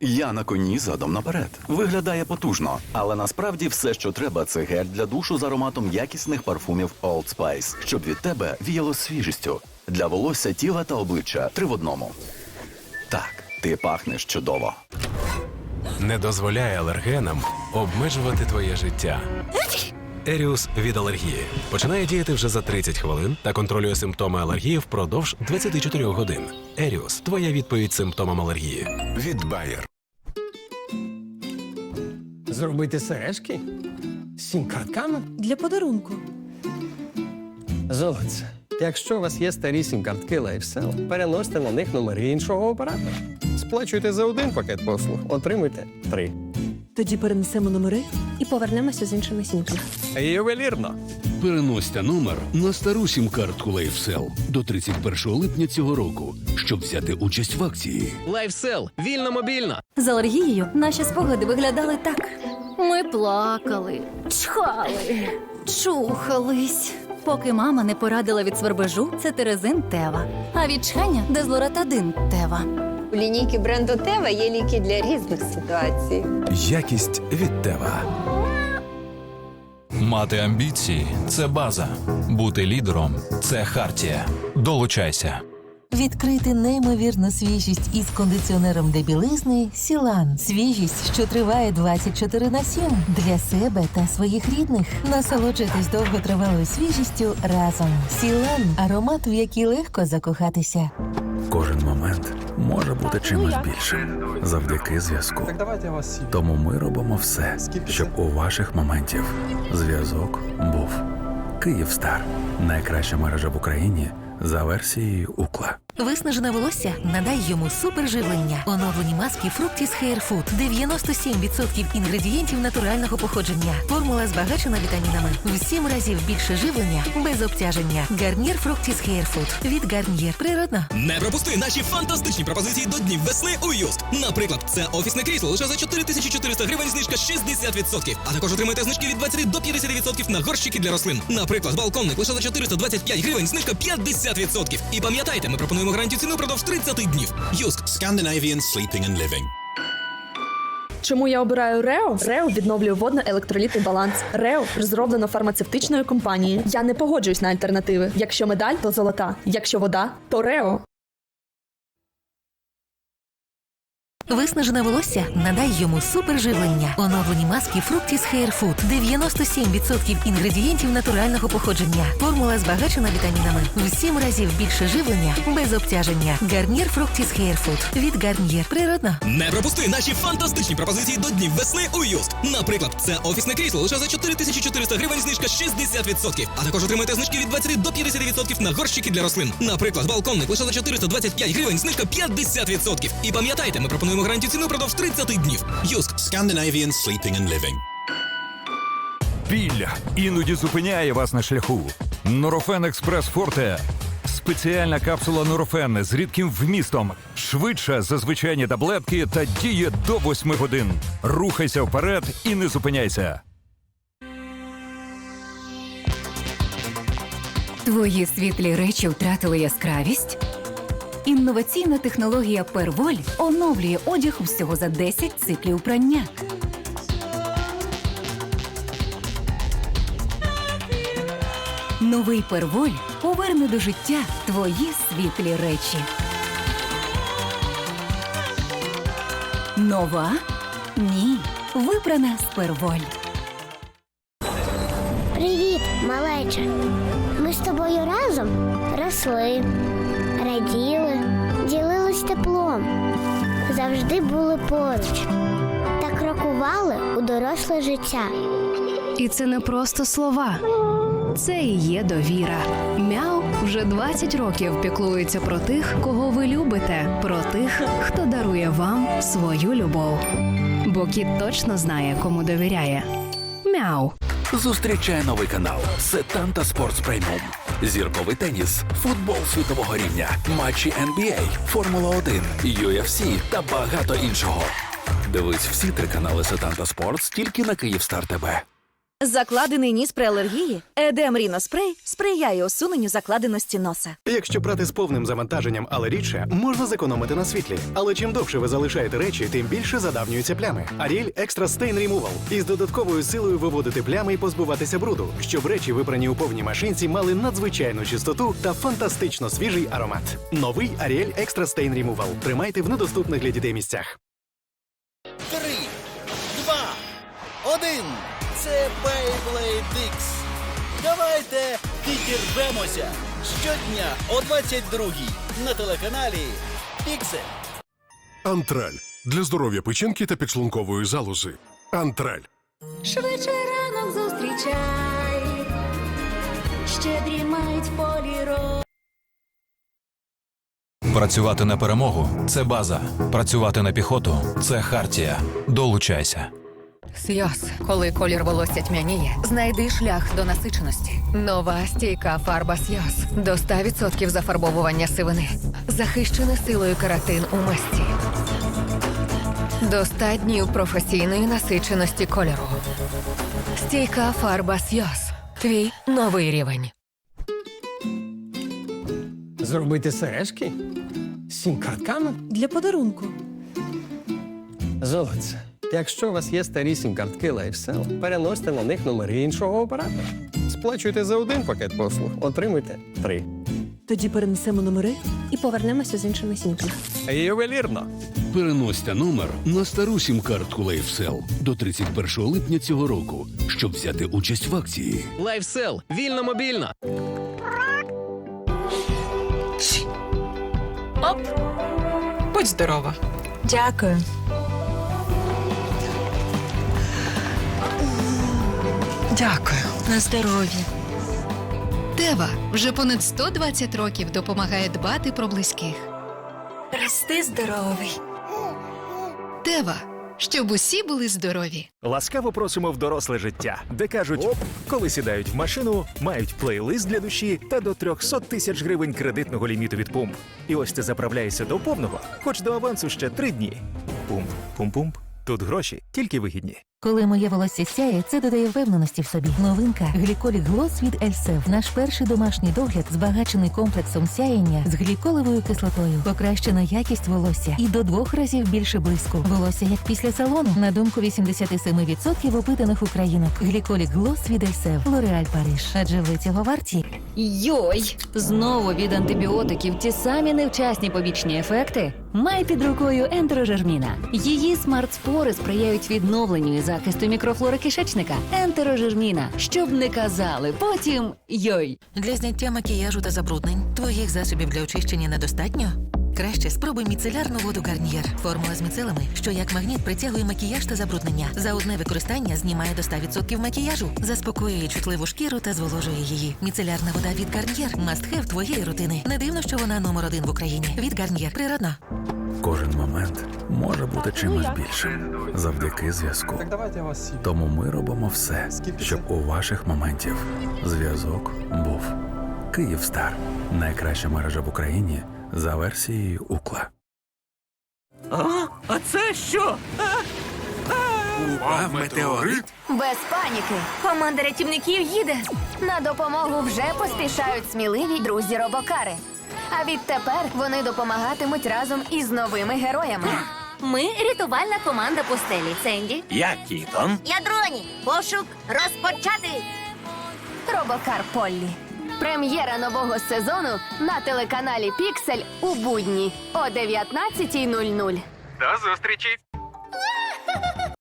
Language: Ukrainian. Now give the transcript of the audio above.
Я на коні задом наперед. Виглядає потужно, але насправді все, що треба, це гель для душу з ароматом якісних парфумів Old Spice, щоб від тебе віяло свіжістю. Для волосся, тіла та обличчя три в одному. Так, ти пахнеш чудово. Не дозволяє алергенам обмежувати твоє життя. Еріус від алергії починає діяти вже за 30 хвилин та контролює симптоми алергії впродовж 24 годин. Еріус твоя відповідь симптомам алергії. Від Bayer. Зробити сережки? З сім-картками? Для подарунку. Золоце. Якщо у вас є старі сім-картки LifeSell, переносьте на них номери іншого оператора. Сплачуйте за один пакет послуг, отримуйте три. Тоді перенесемо номери. і повернемося з іншими сімками. Ювелірно. Переносьте номер на стару сім-картку LifeSell до 31 липня цього року, щоб взяти участь в акції. LifeSell. Вільно мобільно. З алергією наші спогади виглядали так. Ми плакали, чхали, чухались. Поки мама не порадила від свербежу, це терезин Тева. А від чхання дезлоратадин Тева. У лінійки бренду Тева є ліки для різних ситуацій. Якість від Тева. Мати амбіції це база. Бути лідером це хартія. Долучайся. Відкрити неймовірну свіжість із кондиціонером для білизни Сілан. Свіжість, що триває 24 на 7 для себе та своїх рідних. Насолоджуйтесь довготривалою свіжістю разом. Сілан аромат, в який легко закохатися. Кожен момент може бути чимось більшим завдяки зв'язку. Тому ми робимо все, щоб у ваших моментів зв'язок був. Київстар найкраща мережа в Україні за версією Укла. Виснажене волосся надай йому суперживлення. Оновлені маски Fructis Hair Food. 97% інгредієнтів натурального походження. Формула збагачена вітамінами. В 7 разів більше живлення без обтяження. Гарнір Fructis Hair Food. Від Гарнір. Природно. Не пропусти наші фантастичні пропозиції до днів весни у Юст. Наприклад, це офісне крісло лише за 4400 гривень, знижка 60%. А також отримайте знижки від 20 до 50% на горщики для рослин. Наприклад, балконник лише за 425 гривень, знижка 50%. І пам'ятайте, ми пропонуємо гарантію ціни впродовж 30 днів. Юск Scandinavian Sleeping and Living. Чому я обираю Рео? Рео відновлює водно-електролітний баланс. Рео розроблено фармацевтичною компанією. Я не погоджуюсь на альтернативи. Якщо медаль, то золота. Якщо вода, то Рео. Виснажене волосся надай йому суперживлення. Оновлені маски Fructis Hair Food. 97% інгредієнтів натурального походження. Формула збагачена вітамінами. В 7 разів більше живлення без обтяження. Гарнір Fructis Hair Food. Від Гарнір. Природно. Не пропусти наші фантастичні пропозиції до днів весни у Юст. Наприклад, це офісне крісло лише за 4400 гривень, знижка 60%. А також отримайте знижки від 20 до 50% на горщики для рослин. Наприклад, балконник лише за 425 гривень, знижка 50%. І пам'ятайте, ми пропонуємо гарантію ціни впродовж 30 днів. Юск Scandinavian Sleeping and Living. Білля іноді зупиняє вас на шляху. Норофен Експрес Форте. Спеціальна капсула Норофен з рідким вмістом. Швидша за звичайні таблетки та діє до 8 годин. Рухайся вперед і не зупиняйся. Твої світлі речі втратили яскравість? Інноваційна технологія Перволь оновлює одяг всього за 10 циклів прання. Новий Перволь поверне до життя твої світлі речі. Нова? Ні. Вибрана з Перволь. Привіт, малеча. Ми з тобою разом росли, раділи, ділились теплом, завжди були поруч та крокували у доросле життя. І це не просто слова. Це і є довіра. Мяу вже 20 років піклується про тих, кого ви любите, про тих, хто дарує вам свою любов. Бо кіт точно знає, кому довіряє. Мяу. Зустрічай новий канал Сетанта Спортс Преміум. Зірковий теніс, футбол світового рівня, матчі NBA, Формула 1, UFC та багато іншого. Дивись всі три канали Сетанта Спортс тільки на Київстар ТВ. Закладений ніс при алергії. Едем Ріноспрей сприяє усуненню закладеності носа. Якщо прати з повним завантаженням, але рідше, можна зекономити на світлі. Але чим довше ви залишаєте речі, тим більше задавнюються плями. Ariel Extra Stain Removal із додатковою силою виводити плями і позбуватися бруду, щоб речі, випрані у повній машинці, мали надзвичайну чистоту та фантастично свіжий аромат. Новий Ariel Extra Stain Removal. Тримайте в недоступних для дітей місцях. Три, два, один. Це Beyblade X. Давайте підірвемося щодня о 22-й на телеканалі Піксель. Антраль для здоров'я печінки та підшлункової залози. Антраль. Швидше ранок зустрічай, щедрі мають в полі. Працювати на перемогу це база. Працювати на піхоту це хартія. Долучайся. Сйоз, коли колір волосся тьмяніє, знайди шлях до насиченості. Нова стійка фарба Сйоз до 100% зафарбовування сивини. Захищена силою каратин у масті. До 100 днів професійної насиченості кольору. Стійка фарба Сйоз. Твій новий рівень. Зробити сережки? Сім картками? Для подарунку. Золоце. Якщо у вас є старі сім-картки LifeSell, переносьте на них номери іншого оператора. Сплачуйте за один пакет послуг, отримуйте три. Тоді перенесемо номери і повернемося з іншими сімками. Ювелірно. Переносьте номер на стару сім-картку LifeSell до 31 липня цього року, щоб взяти участь в акції. LifeSell. Вільно мобільно. Оп! Будь здорова. Дякую. Дякую. На здоров'я. Тева вже понад 120 років допомагає дбати про близьких. Рости здоровий. Тева, щоб усі були здорові. Ласкаво просимо в доросле життя, де кажуть, коли сідають в машину, мають плейлист для душі та до 300 тисяч гривень кредитного ліміту від пумп. І ось ти заправляєшся до повного, хоч до авансу ще три дні. Пумп, пум-пумп. Тут гроші тільки вигідні. Коли моє волосся сяє, це додає впевненості в собі. Новинка гліколік Глос від Ельсев. Наш перший домашній догляд збагачений комплексом сяєння з гліколевою кислотою. Покращена якість волосся і до двох разів більше блиску. Волосся як після салону. На думку 87% опитаних українок. Гліколік Глос від Ельсев. Лореаль Париж. Адже ви цього варті. Йой! Знову від антибіотиків ті самі невчасні побічні ефекти. Май під рукою ентерожерміна. Її смарт-спори сприяють відновленню і захисту мікрофлори кишечника. Ентерожерміна. Щоб не казали, потім йой. Для зняття макіяжу та забруднень твоїх засобів для очищення недостатньо? Краще спробуй міцелярну воду Гарнієр. Формула з міцелами, що як магніт притягує макіяж та забруднення. За одне використання знімає до 100% макіяжу, заспокоює чутливу шкіру та зволожує її. Міцелярна вода від Гарнієр – мастхев твоєї рутини. Не дивно, що вона номер один в Україні. Від Гарнієр. Природно. Кожен момент може бути чимось більшим завдяки зв'язку. Тому ми робимо все, щоб у ваших моментів зв'язок був. Київстар найкраща мережа в Україні за версією Укла. А, а це що? Упав метеорит? Без паніки. Команда рятівників їде. На допомогу вже поспішають сміливі друзі робокари. А відтепер вони допомагатимуть разом із новими героями. Ми рятувальна команда пустелі. Сенді. Я Кітон. Я дроні. Пошук розпочати. Робокар Поллі. Прем'єра нового сезону на телеканалі Піксель у будні о 19.00. До зустрічі!